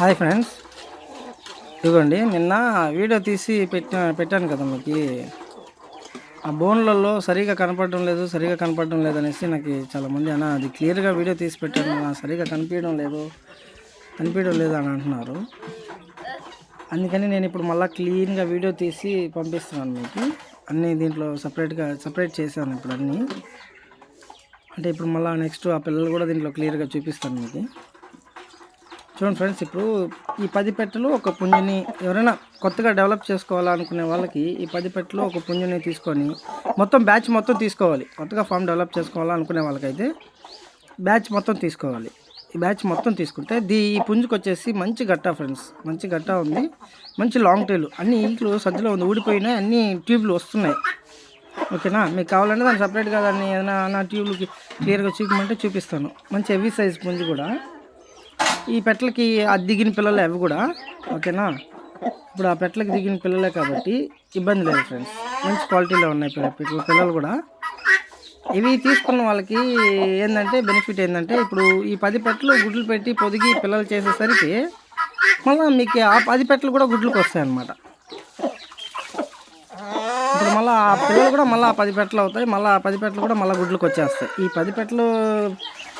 Hi friends. ఇదిగోండి నిన్న video తీసి పెట్టిన పెట్టాను కదా మీకు. ఆ బోన్లలో సరిగా కనపడడం లేదు సరిగా కనపడడం లేదు అనేసి నాకు చాలామంది అన్న అది క్లియర్గా వీడియో తీసి పెట్టాను నా సరిగా కనిపించడం లేదు కనిపించడం లేదు అని అంటున్నారు. అందుకని నేను ఇప్పుడు మళ్ళీ క్లీన్గా వీడియో తీసి పంపిస్తున్నాను మీకు. అన్నీ దీంట్లో సపరేట్గా సపరేట్ చేశాను ఇప్పుడు అన్నీ. అంటే ఇప్పుడు మళ్ళీ నెక్స్ట్ ఆ పిల్లలు కూడా దీంట్లో క్లియర్గా చూపిస్తాను మీకు. చూడండి ఫ్రెండ్స్ ఇప్పుడు ఈ పది పెట్టెలు ఒక పుంజుని ఎవరైనా కొత్తగా డెవలప్ చేసుకోవాలనుకునే వాళ్ళకి ఈ పది పెట్టెలు ఒక పుంజుని తీసుకొని మొత్తం బ్యాచ్ మొత్తం తీసుకోవాలి. కొత్తగా ఫామ్ డెవలప్ చేసుకోవాలనుకునే వాళ్ళకైతే బ్యాచ్ మొత్తం తీసుకోవాలి. ఈ బ్యాచ్ మొత్తం తీసుకుంటే దీ ఈ పుంజుకు వచ్చేసి మంచి గట్ట ఫ్రెండ్స్ మంచి గట్ట ఉంది మంచి లాంగ్ టైల్ అన్ని ఇంట్లో సజ్జలో ఉంది ఊడిపోయినాయి అన్ని ట్యూబ్లు వస్తున్నాయి. ఓకేనా? మీకు కావాలంటే దాన్ని సపరేట్గా దాన్ని ఏదైనా నా ట్యూబ్లు క్లియర్గా చూపించమంటే చూపిస్తాను. మంచి హెవీ సైజ్ పుంజు కూడా. ఈ పెట్టలకి దిగిన పిల్లలు అవి కూడా ఓకేనా? ఇప్పుడు ఆ పెట్టలకి దిగిన పిల్లలే కాబట్టి ఇబ్బంది లేదు ఫ్రెండ్స్ మంచి క్వాలిటీలో ఉన్నాయి ఇప్పుడు పిల్లలు కూడా. ఇవి తీసుకున్న వాళ్ళకి ఏంటంటే బెనిఫిట్ ఏంటంటే ఇప్పుడు ఈ పది పెట్టలు గుడ్లు పెట్టి పొదిగి పిల్లలు చేసేసరికి మళ్ళీ మీకు ఆ పది పెట్టలు కూడా గుడ్లకు వస్తాయి అన్నమాట ఇప్పుడు మళ్ళీ ఆ పిల్లలు కూడా మళ్ళీ ఆ పది పెట్టలు అవుతాయి మళ్ళీ ఆ పది పెట్టలు కూడా మళ్ళీ గుడ్లకు వచ్చేస్తాయి. ఈ పది పెట్టలు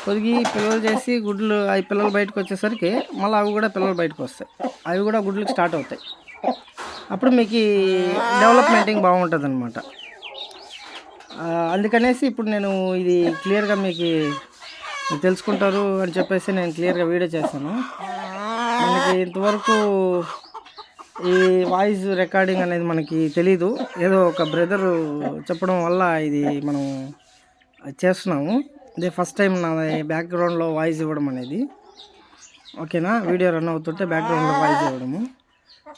పొదిగి పిల్లలు చేసి గుడ్లు అవి పిల్లలు బయటకు వచ్చేసరికి మళ్ళీ అవి కూడా పిల్లలు బయటకు వస్తాయి. అవి కూడా గుడ్లకి స్టార్ట్ అవుతాయి. అప్పుడు మీకు డెవలప్మెంటింగ్ బాగుంటుంది అనమాట అందుకనేసి ఇప్పుడు నేను ఇది క్లియర్గా మీకు తెలుసుకుంటారు అని చెప్పేసి నేను క్లియర్గా వీడియో చేశాను. మనకి ఇంతవరకు ఈ వాయిస్ రికార్డింగ్ అనేది మనకి తెలీదు. ఏదో ఒక బ్రదర్ చెప్పడం వల్ల ఇది మనం చేస్తున్నాము. ఇదే ఫస్ట్ టైం నా బ్యాక్గ్రౌండ్లో వాయిస్ ఇవ్వడం అనేది. ఓకేనా వీడియో రన్ అవుతుంటే బ్యాక్గ్రౌండ్లో వాయిస్ ఇవ్వడము.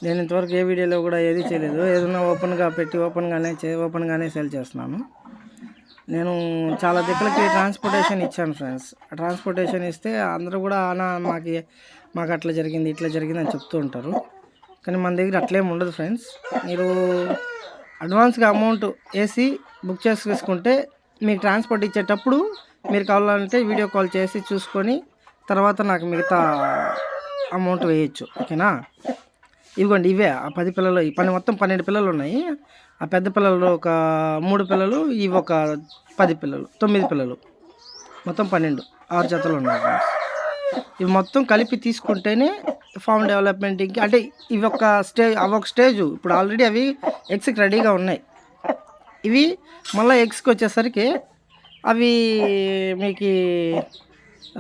నేను ఇంతవరకు ఏ వీడియోలో కూడా ఏది చేయలేదు. ఏదైనా ఓపెన్గా పెట్టి ఓపెన్గానే చే ఓపెన్గానే సేల్ చేస్తున్నాను. నేను చాలా దిక్కులకి ట్రాన్స్పోర్టేషన్ ఇచ్చాను ఫ్రెండ్స్ ట్రాన్స్పోర్టేషన్ ఇస్తే అందరూ కూడా అనా మాకు మాకు అట్లా జరిగింది ఇట్లా జరిగింది అని చెప్తూ ఉంటారు. కానీ మన దగ్గర అట్లేం ఉండదు ఫ్రెండ్స్ మీరు అడ్వాన్స్గా అమౌంట్ వేసి బుక్ చేసుకుంటే మీకు ట్రాన్స్పోర్ట్ ఇచ్చేటప్పుడు మీరు కావాలంటే వీడియో కాల్ చేసి చూసుకొని తర్వాత నాకు మిగతా అమౌంట్ వేయచ్చు ఓకేనా? ఇవ్వండి ఇవే. ఆ పది పిల్లలు ఈ పని మొత్తం పన్నెండు పిల్లలు ఉన్నాయి. ఆ పెద్ద పిల్లలు ఒక మూడు పిల్లలు ఇవి ఒక పది పిల్లలు తొమ్మిది పిల్లలు. మొత్తం పన్నెండు ఆరు జతలు ఉన్నాయి ఇవి మొత్తం కలిపి తీసుకుంటేనే ఫామ్ డెవలప్మెంట్కి అంటే ఇవి ఒక స్టేజ్ అవొక స్టేజ్. ఇప్పుడు ఆల్రెడీ అవి ఎగ్స్కి రెడీగా ఉన్నాయి. ఇవి మళ్ళీ ఎగ్స్కి వచ్చేసరికి అవి మీకు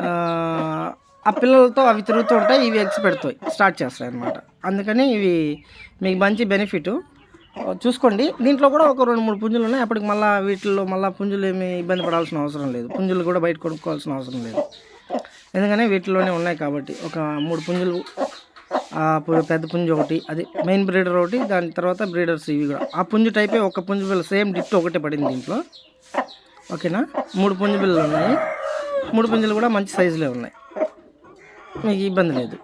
ఆ, పిల్లలతో అవి తిరుగుతూ ఉంటాయి ఇవి ఎగ్స్ పెడతాయి స్టార్ట్ చేస్తాయి అన్నమాట. అందుకని ఇవి మీకు మంచి బెనిఫిట్. చూసుకోండి. దీంట్లో కూడా ఒక రెండు మూడు పుంజులు ఉన్నాయి. అప్పటికి మళ్ళీ వీటిల్లో మళ్ళీ పుంజులు ఏమి ఇబ్బంది పడాల్సిన అవసరం లేదు. పుంజులు కూడా బయట కొనుక్కోవాల్సిన అవసరం లేదు. ఎందుకని వీటిలోనే ఉన్నాయి కాబట్టి. ఒక మూడు పుంజులు పెద్ద పుంజు ఒకటి అది మెయిన్ బ్రీడర్ ఒకటి దాని తర్వాత బ్రీడర్స్ ఇవి కూడా. ఆ పుంజు టైపే ఒక పుంజు సేమ్ డిట్ ఒకటే పడింది దీంట్లో. ఓకేనా? మూడు పుంజు బిల్లలు ఉన్నాయి. మూడు పుంజులు కూడా మంచి సైజులో ఉన్నాయి. మీకు ఇబ్బంది లేదు.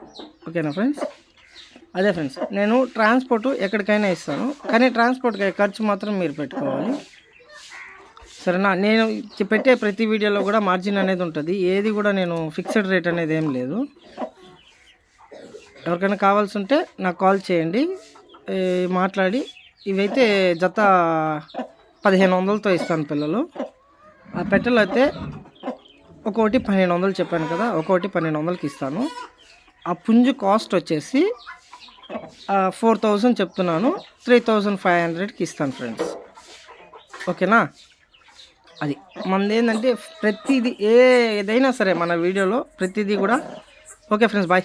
ఓకేనా ఫ్రెండ్స్? అదే ఫ్రెండ్స్ నేను ట్రాన్స్పోర్ట్ ఎక్కడికైనా ఇస్తాను. కానీ ట్రాన్స్పోర్ట్ ఖర్చు మాత్రం మీరు పెట్టుకోవాలి. సరేనా? నేను పెట్టే ప్రతి వీడియోలో కూడా మార్జిన్ అనేది ఉంటుంది. ఏది కూడా నేను ఫిక్స్డ్ రేట్ అనేది ఏం లేదు. ఎవరికైనా కావాల్సి ఉంటే నాకు కాల్ చేయండి. మాట్లాడి. ఇవైతే జత పదిహేను వందలతో ఇస్తాను పిల్లలు. ఆ పెట్టెలు అయితే ఒక్కోటి పన్నెండు వందలు చెప్పాను కదా ఒక్కోటి పన్నెండు వందలకి ఇస్తాను. ఆ పుంజు కాస్ట్ వచ్చేసి ఫోర్ థౌజండ్ చెప్తున్నాను త్రీ థౌజండ్ ఫైవ్ హండ్రెడ్కి ఇస్తాను ఫ్రెండ్స్. ఓకేనా? అది మనది ఏంటంటే ప్రతిదీ ఏ ఏదైనా సరే మన వీడియోలో ప్రతిదీ కూడా. Okay friends bye.